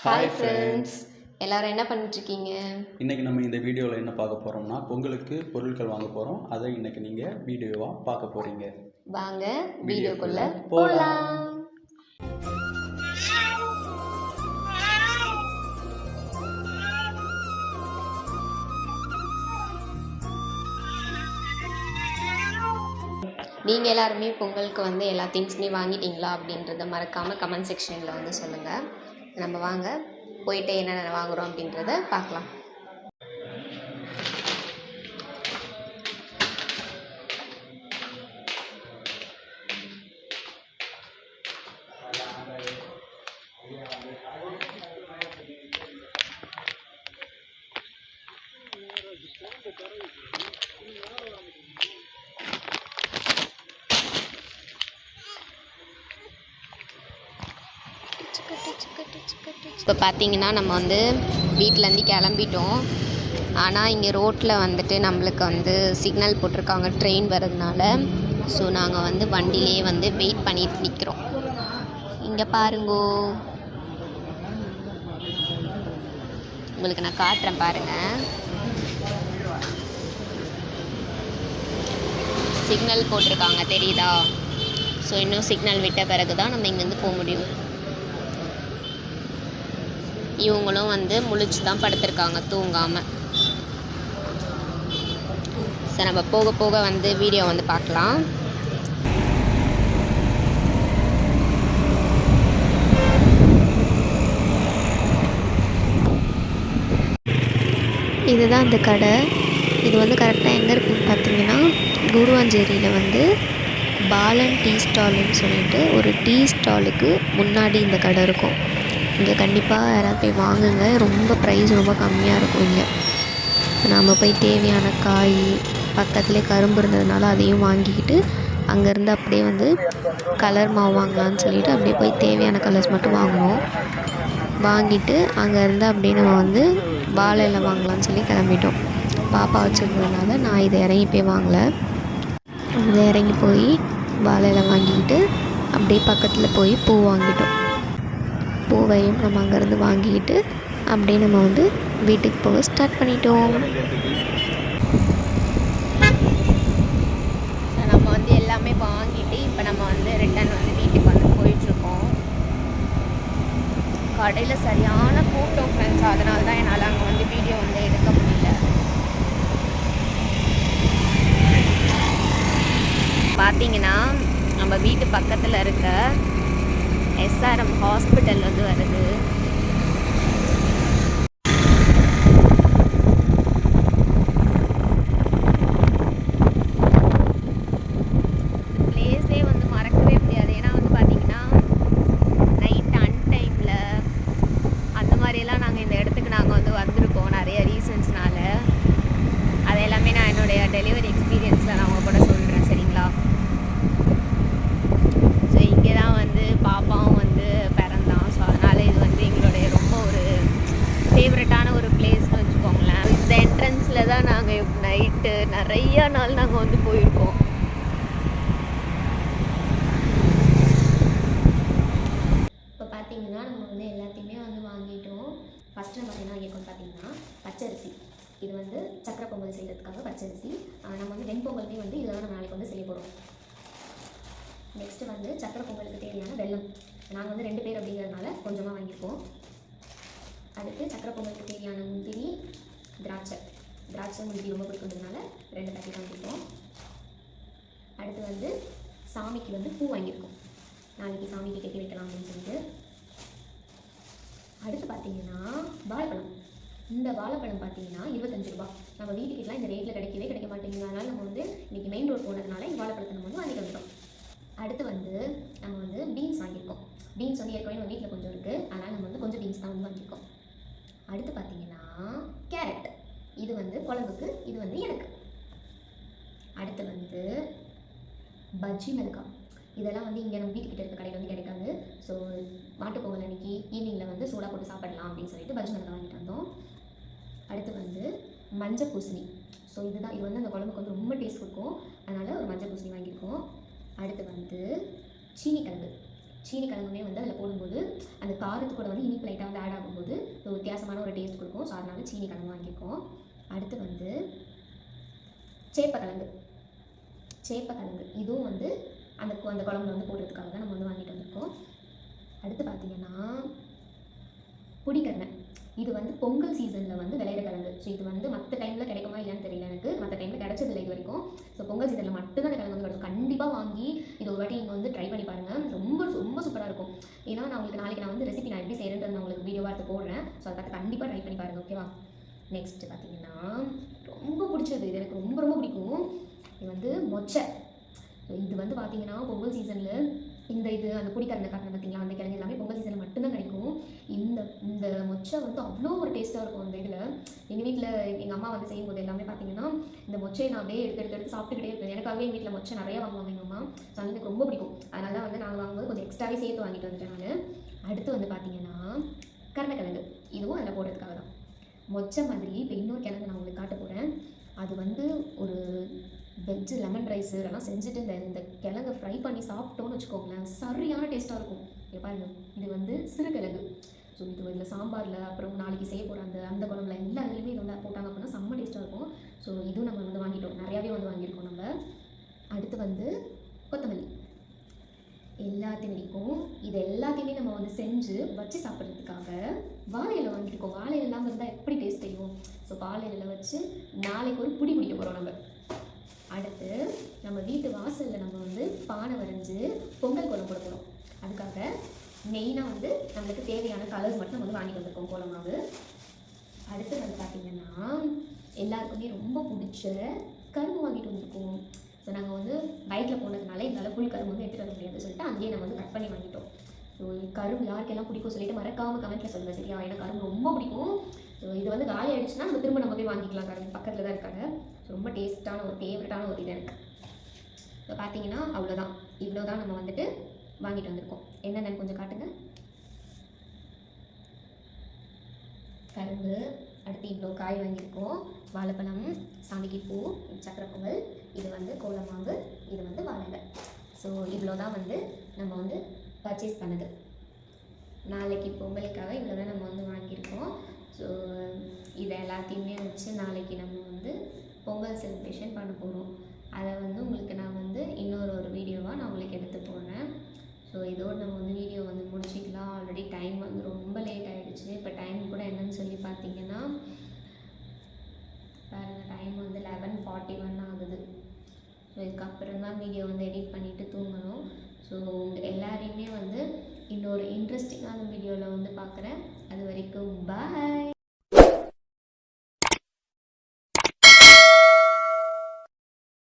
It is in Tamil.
ஹாய் ஃப்ரெண்ட்ஸ் எல்லாரும் என்ன பண்ணிட்டு இருக்கீங்க இன்றைக்கி நம்ம இந்த வீடியோவில் என்ன பார்க்க போகிறோம்னா பொங்கலுக்கு பொருட்கள் வாங்க போகிறோம் அதை இன்றைக்கி நீங்கள் வீடியோவாக பார்க்க போகிறீங்க வாங்க வீடியோக்குள்ள. போலாம். நீங்கள் எல்லாருமே பொங்கலுக்கு வந்து எல்லா திங்ஸுமே வாங்கிட்டீங்களா அப்படின்றத மறக்காமல் கமெண்ட் செக்ஷனில் வந்து சொல்லுங்கள் நம்ம வாங்க போயிட்டு என்னென்ன வாங்குகிறோம் அப்படின்றத பார்க்கலாம். இப்போ பார்த்தீங்கன்னா நம்ம வந்து வீட்டிலேருந்து கிளம்பிட்டோம். ஆனால் இங்கே ரோட்டில் வந்துட்டு நம்மளுக்கு வந்து சிக்னல் போட்டிருக்காங்க ட்ரெயின் வர்றதுனால. ஸோ நாங்கள் வந்து வண்டியிலே வந்து வெயிட் பண்ணிட்டு நிற்கிறோம் இங்கே பாருங்கோ. உங்களுக்கு நான் காட்டுறேன் பாருங்கள் சிக்னல் போட்டிருக்காங்க தெரியுதா? ஸோ இன்னும் சிக்னல் விட்ட பிறகு தான் நம்ம இங்கேருந்து போக முடியும். இவங்களும் வந்து முழிச்சு தான் படுத்திருக்காங்க தூங்காமல் சரி நம்ம போக போக வந்து வீடியோ வந்து பார்க்கலாம். இதுதான் அந்த கடை. இது வந்து கரெக்டாக எங்கே இருக்குன்னு பார்த்தீங்கன்னா குருவாஞ்சேரியில் வந்து பாலன் டீ ஸ்டால்னு சொல்லிட்டு ஒரு டீ ஸ்டாலுக்கு முன்னாடி இந்த கடை இருக்கும். இங்கே கண்டிப்பாக யாராவது போய் வாங்குங்க. ரொம்ப ப்ரைஸ் ரொம்ப கம்மியாக இருக்கும் இங்கே. நாம் போய் தேவையான காய் பக்கத்துலேயே கரும்பு இருந்ததுனால அதையும் வாங்கிக்கிட்டு அங்கேருந்து அப்படியே வந்து கலர் மாவு வாங்கலாம்னு சொல்லிட்டு அப்படியே போய் தேவையான கலர்ஸ் மட்டும் வாங்கினோம் வாங்கிட்டு அங்கேருந்து அப்படியே நம்ம வந்து வாழை இலை வாங்கலாம்னு சொல்லி கிளம்பிட்டோம். பாப்பா வச்சுருந்ததுனால நான் இதை இறங்கி போய் வாங்கலை. இதை இறங்கி போய் வாழை இலை வாங்கிக்கிட்டு அப்படியே பக்கத்தில் போய் பூ வாங்கிட்டோம். பூவையும் நம்ம அங்கேருந்து வாங்கிக்கிட்டு அப்படியே நம்ம வந்து வீட்டுக்கு போக ஸ்டார்ட் பண்ணிட்டோம். நம்ம வந்து எல்லாமே வாங்கிட்டு இப்போ நம்ம வந்து ரிட்டர்ன் வந்து வீட்டுக்கு வந்து போயிட்டுருக்கோம். கடையில் சரியான கூட்டம் ஃப்ரெண்ட்ஸ் அதனால தான் என்னால் அங்கே வந்து வீடியோ வந்து எடுக்க முடியல. பார்த்தீங்கன்னா நம்ம வீட்டு பக்கத்தில் இருக்க எஸ்ஆர்எம் ஹாஸ்பிட்டல் வந்து வருது பிளேஸே வந்து மறக்கவே முடியாது ஏன்னா வந்து பார்த்தீங்கன்னா நைட் அன்டைமில் அந்த மாதிரியெல்லாம் நாங்கள் இந்த இடத்துக்கு நாங்கள் வந்து வந்திருக்கோம் நிறைய ரீசன்ஸ்னால அது எல்லாமே நான் என்னுடைய டெலிவரி எக்ஸ்பீரியன்ஸில் நான் உங்க கூட சொல்கிறேன் சரிங்களா ஸோ இங்கே தான் வந்து பாப்பாவும் வந்து பிறந்தான் ஸோ அதனால் இது வந்து எங்களுடைய ரொம்ப ஒரு ஃபேவரட்டான ஒரு பிளேஸ்னு வச்சுக்கோங்களேன் இந்த என்ட்ரன்ஸில் தான் நாங்கள் நைட்டு நிறைய நாள் நாங்கள் வந்து போயிருக்கோம். இப்போ பார்த்தீங்கன்னா நம்ம வந்து எல்லாத்தையுமே வந்து வாங்கிட்டோம். ஃபஸ்ட்டு நம்ம என்ன வாங்கியிருக்கோம் பார்த்தீங்கன்னா பச்சரிசி. இது வந்து சக்கரை பொங்கல் செய்கிறதுக்காக பச்சரிசி. நம்ம வந்து வெண்பொங்கலுமே வந்து இதில் தான் நம்ம நாளைக்கு வந்து செய்ய போகிறோம் நெக்ஸ்ட்டு வந்து சக்கரை பொங்கலுக்கு தேவையான வெல்லம். நாங்கள் வந்து ரெண்டு பேர் அப்படிங்கிறதுனால கொஞ்சமாக வாங்கியிருக்கோம். அடுத்து சக்கரை பொங்கலுக்கு தேவையான முந்திரி திராட்சை. திராட்சை முந்திரி ரொம்ப பிடிக்குன்றதுனால ரெண்டு பேக்கெட் வாங்கியிருக்கோம் அடுத்து வந்து சாமிக்கு வந்து பூ வாங்கியிருக்கோம். நாளைக்கு சாமிக்கு கட்டி வைக்கலாம் அப்படின்னு சொல்லிட்டு. அடுத்து பார்த்தீங்கன்னா வாழைப்பழம். இந்த வாழைப்பழம் பார்த்தீங்கன்னா இருபத்தஞ்சு ரூபா. நம்ம வீட்டுக்கிட்டலாம் இந்த ரேட்டில் கிடைக்கவே கிடைக்க மாட்டேங்குது. அதனால் நம்ம வந்து இன்றைக்கி மெயின் ரோடு போனதுனால இந்த வாழைப்பழத்தை நம்ம வந்து வாங்கிட்டு வந்துட்டோம். அடுத்து வந்து நம்ம வந்து பீன்ஸ் வாங்கியிருக்கோம். பீன்ஸ் வந்து ஏற்கனவே நம்ம வீட்டில் கொஞ்சம் இருக்குது அதனால் நம்ம வந்து கொஞ்சம் பீன்ஸ் தான் வந்து வாங்கியிருக்கோம். அடுத்து பார்த்தீங்கன்னா கேரட் இது வந்து குழம்புக்கு இது வந்து எனக்கு. அடுத்து வந்து பஜ்ஜி மிளகாய். இதெல்லாம் வந்து இங்கே நம்ம வீட்டுக்கிட்ட இருக்க கடையில் வந்து கிடைக்காது. ஸோ மாட்டுப் அன்னைக்கு ஈவினிங்கில் வந்து சூடாக போட்டு சாப்பிடலாம் அப்படின்னு சொல்லிட்டு பஜ்ஜி மிளகாய் வாங்கிட்டு வந்தோம். அடுத்து வந்து மஞ்சள் பூசணி. ஸோ இதுதான் இது வந்து அந்த குழம்புக்கு வந்து ரொம்ப டேஸ்ட் கொடுக்கும். அதனால் ஒரு மஞ்சள் பூசணி வாங்கியிருக்கோம். அடுத்து வந்து சீனி கிழங்கு. சீனி கிழங்குமே வந்து அதில் போடும்போது அந்த காரத்து கூட வந்து இனிப்பு லைட்டாக வந்து ஆட் ஆகும்போது ஒரு வித்தியாசமான ஒரு டேஸ்ட் கொடுக்கும். ஸோ அதனால சீனி கிழங்கு வாங்கியிருக்கோம். அடுத்து வந்து சேப்பக்கிழங்கு. சேப்பக்கிழங்கு. இதுவும் வந்து அந்த கு- அந்த குழம்புல வந்து போடுறதுக்காக தான் நம்ம வந்து வாங்கிட்டு வந்திருக்கோம். அடுத்து பார்த்தீங்கன்னா புடிக்கடலை இது வந்து பொங்கல் சீசனில் வந்து விளையிற கிழங்கு. ஸோ இது வந்து மற்ற டைமில் கிடைக்குமா இல்லையான்னு தெரியல எனக்கு. மற்ற டைமில் கிடைச்சதில்லை இது வரைக்கும். ஸோ பொங்கல் சீசனில் மட்டும்தான் கிழங்கு வந்து கிடைக்கும். கண்டிப்பாக வாங்கி இது ஒரு வாட்டி நீங்கள் வந்து ட்ரை பண்ணி பாருங்கள் ரொம்ப ரொம்ப சூப்பராக இருக்கும். ஏன்னா நான் உங்களுக்கு நாளைக்கு நான் வந்து ரெசிபி நான் எப்படி செய்கிறேன்றது நான் உங்களுக்கு வீடியோவாக எடுத்து போடுறேன். ஸோ அதை பார்த்து கண்டிப்பாக ட்ரை பண்ணி பாருங்கள் ஓகேவா நெக்ஸ்ட் பார்த்தீங்கன்னா ரொம்ப பிடிச்சது. இது எனக்கு ரொம்ப ரொம்ப பிடிக்கும். இது வந்து மொச்சை. இது வந்து பார்த்தீங்கன்னா பொங்கல் சீசனில் இந்த இது அந்த குடிக்கரண்டை காட்டின பார்த்தீங்களா அந்த கிழங்கு எல்லாமே பொங்கல் சீசனில் மட்டும்தான் கிடைக்கும். இந்த இந்த மொச்சை வந்து அவ்வளோ ஒரு டேஸ்ட்டாக இருக்கும் அந்த இதில். எங்கள் வீட்டில் எங்கள் அம்மா வந்து செய்யும்போது எல்லாமே பார்த்தீங்கன்னா இந்த மொச்சையை நான் அப்படியே எடுத்து எடுத்து எடுத்து சாப்பிட்டுக்கிட்டே இருப்பேன். எனக்காகவே எங்கள் வீட்டில் மொச்சை நிறையா வாங்குவாங்க எங்கள் அம்மா. ஸோ அது எனக்கு ரொம்ப பிடிக்கும். அதனால தான் வந்து நாங்கள் வாங்கும்போது கொஞ்சம் எக்ஸ்ட்ராவே சேர்த்து வாங்கிட்டு வந்துட்டேன் நான். அடுத்து வந்து பார்த்தீங்கன்னா கருணக்கிழங்கு. இதுவும் அதில் போடுறதுக்காக தான். மொச்சை மாதிரி இப்போ இன்னொரு கிழங்கு நான் உங்களுக்கு காட்ட போகிறேன் அது வந்து ஒரு வெஜ்ஜு லெமன் ரைஸ் இதெல்லாம் செஞ்சுட்டு இந்த இந்த கிழங்கை ஃப்ரை பண்ணி சாப்பிட்டோன்னு வச்சுக்கோங்களேன் சரியான டேஸ்ட்டாக இருக்கும். இங்க இது வந்து சிறுகிழங்கு. ஸோ இது இதில் சாம்பாரில் அப்புறம் நாளைக்கு செய்ய போகிற அந்த அந்த குழம்புல எல்லா இதுலேயுமே இது வந்து போட்டாங்க அப்படின்னா செம்ம டேஸ்ட்டாக இருக்கும். ஸோ இதுவும் நம்ம வந்து வாங்கிட்டோம். நிறையாவே வந்து வாங்கியிருக்கோம் நம்ம. அடுத்து வந்து கொத்தமல்லி. எல்லாத்தையும் இது எல்லாத்தையுமே நம்ம வந்து செஞ்சு வச்சு சாப்பிட்றதுக்காக வாழை இலை வாங்கியிருக்கோம். வாழை இல்லாமல் இருந்தால் எப்படி டேஸ்ட் செய்வோம் ஸோ வாழை இலை வச்சு நாளைக்கு ஒரு புடி பிடிக்க போகிறோம் நம்ம. அடுத்து நம்ம வீட்டு வாசலில் நம்ம வந்து பானை வரைஞ்சி பொங்கல் கோலம் போட போகிறோம் அதுக்காக மெயினாக வந்து நம்மளுக்கு தேவையான கலர்ஸ் மட்டும் நம்ம வந்து வாங்கிட்டு வந்திருக்கோம் கோலம் அடுத்து வந்து பார்த்திங்கன்னா எல்லாருக்குமே ரொம்ப பிடிச்ச கரும்பு வாங்கிட்டு வந்திருக்கோம். ஸோ நாங்கள் வந்து பைக்கில் போனதுனால எங்களால் ஃபுல் கரும்பு வந்து எடுத்துகிட்டு வர முடியாதுன்னு சொல்லிட்டு அங்கேயே நம்ம வந்து கட் பண்ணி வாங்கிட்டோம். ஸோ கரும்பு யாருக்கெல்லாம் பிடிக்கும் சொல்லிட்டு மறக்காமல் கமெண்ட்டில் சொல்லுங்கள் சரியா? எனக்கு கரும்பு ரொம்ப பிடிக்கும். ஸோ இது வந்து காலி ஆயிடுச்சுன்னா நம்ம திரும்ப நம்ம போய் வாங்கிக்கலாம் கரும்பு. பக்கத்தில் தான் இருக்காங்க. ஸோ ரொம்ப டேஸ்ட்டான ஒரு ஃபேவரட்டான ஒரு இது எனக்கு. ஸோ பார்த்தீங்கன்னா அவ்வளோதான் இவ்வளோ தான் நம்ம வந்துட்டு வாங்கிட்டு வந்திருக்கோம். என்னென்னு கொஞ்சம் காட்டுங்க. கரும்பு அடுத்து இவ்வளோ காய் வாங்கியிருக்கோம். வாழைப்பழம் சாமிக்கு பூ சக்கரை பொங்கல். இது வந்து கோலமாவு இது வந்து வாழைகள் ஸோ இவ்வளோ தான் வந்து நம்ம வந்து பர்ச்சேஸ் பண்ணது. நாளைக்கு பொங்கலுக்காக இவ்வளோ தான் நம்ம வந்து வாங்கியிருக்கோம். ஸோ இதை எல்லாத்தையுமே வச்சு நாளைக்கு நம்ம வந்து பொங்கல் செலிப்ரேஷன் பண்ண போகிறோம் அதை வந்து உங்களுக்கு நான் வந்து இன்னொரு ஒரு வீடியோவாக நான் உங்களுக்கு எடுத்து போனேன் ஸோ இதோடு நம்ம வந்து வீடியோ வந்து முடிச்சிக்கலாம். ஆல்ரெடி டைம் வந்து ரொம்ப லேட் ஆகிடுச்சு இப்போ டைம் கூட என்னன்னு சொல்லி பார்த்தீங்கன்னா பாருங்கள் டைம் வந்து லெவன் ஃபார்ட்டி ஒன் ஆகுது. இதுக்கப்புறம் தான் வீடியோ வந்து எடிட் பண்ணிவிட்டு தூங்கணும். ஸோ உங்கள் எல்லாரையுமே வந்து இன்னொரு இன்ட்ரெஸ்டிங்கான வீடியோவில் வந்து பார்க்குறேன் அது வரைக்கும் பாய்